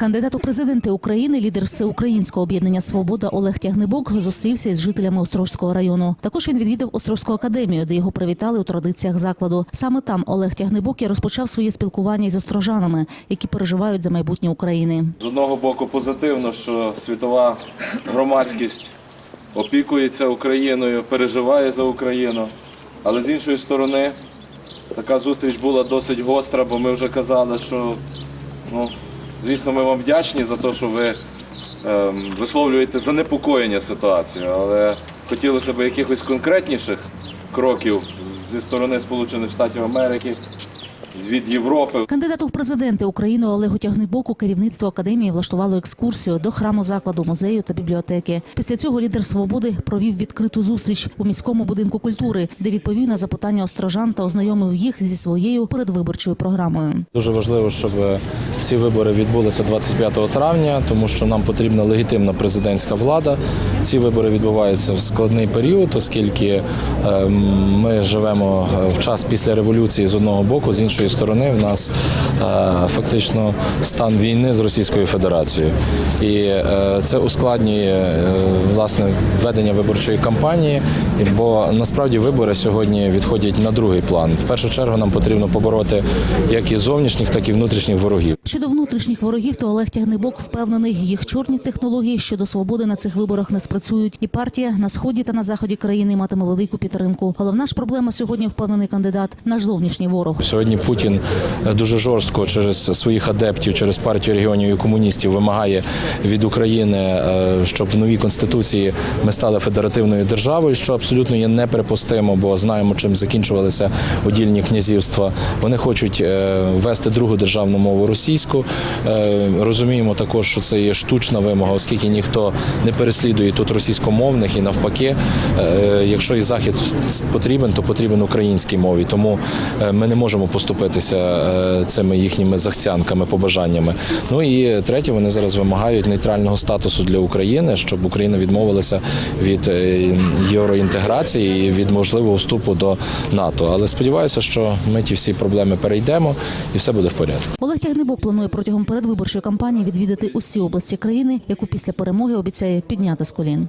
Кандидат у президенти України, лідер всеукраїнського об'єднання Свобода Олег Тягнебок зустрівся із жителями Острозького району. Також він відвідав Острозьку академію, де його привітали у традиціях закладу. Саме там Олег Тягнебок і розпочав своє спілкування із острожанами, які переживають за майбутнє України. З одного боку позитивно, що світова громадськість опікується Україною, переживає за Україну. Але з іншої сторони, така зустріч була досить гостра, бо ми вже казали, що ну, звісно, ми вам вдячні за те, що ви ем, висловлюєте занепокоєння ситуацією, але хотілося б якихось конкретніших кроків зі сторони Сполучених Штатів Америки, від Європи. Кандидату в президенти України Олегу Тягнебоку керівництво академії влаштувало екскурсію до храму закладу, музею та бібліотеки. Після цього лідер свободи провів відкриту зустріч у міському будинку культури, де відповів на запитання острожан та ознайомив їх зі своєю передвиборчою програмою. Дуже важливо, щоб ці вибори відбулися 25 травня, тому що нам потрібна легітимна президентська влада. Ці вибори відбуваються в складний період, оскільки е, ми живемо в час після революції з одного боку, з іншої сторони, в нас е, фактично стан війни з Російською Федерацією. І е, це ускладнює е, власне ведення виборчої кампанії, бо насправді вибори сьогодні відходять на другий план. В першу чергу нам потрібно побороти як і зовнішніх, так і внутрішніх ворогів. Щодо внутрішніх ворогів, то Олег Тягнебок впевнений, їх чорні технології щодо свободи на цих виборах не спрацюють. І партія на сході та на заході країни матиме велику підтримку. Головна ж проблема сьогодні впевнений кандидат наш зовнішній ворог. Сьогодні Путін е, дуже жорстко через своїх адептів, через партію регіонів і комуністів вимагає від України, е, щоб в новій конституції ми стали федеративною державою, що абсолютно є неприпустимо, бо знаємо, чим закінчувалися удільні князівства. Вони хочуть е, ввести другу державну мову російську. Е, Розуміємо також, що це є штучна вимога, оскільки ніхто не переслідує тут російськомовних і навпаки, е, якщо і захід потрібен, то потрібен українській мові. Тому е, ми не можемо поступитися е, цими їхніми захцянками, побажаннями. Ну і третє, вони зараз вимагають нейтрального статусу для України, щоб Україна відмовилася від е, євроінтеграції і від можливого вступу до НАТО. Але сподіваюся, що ми ті всі проблеми перейдемо і все буде в порядку. Олег Тягнебок планує протягом передвиборчої кампанії відвідати усі області країни, яку після перемоги обіцяє підняти з колін.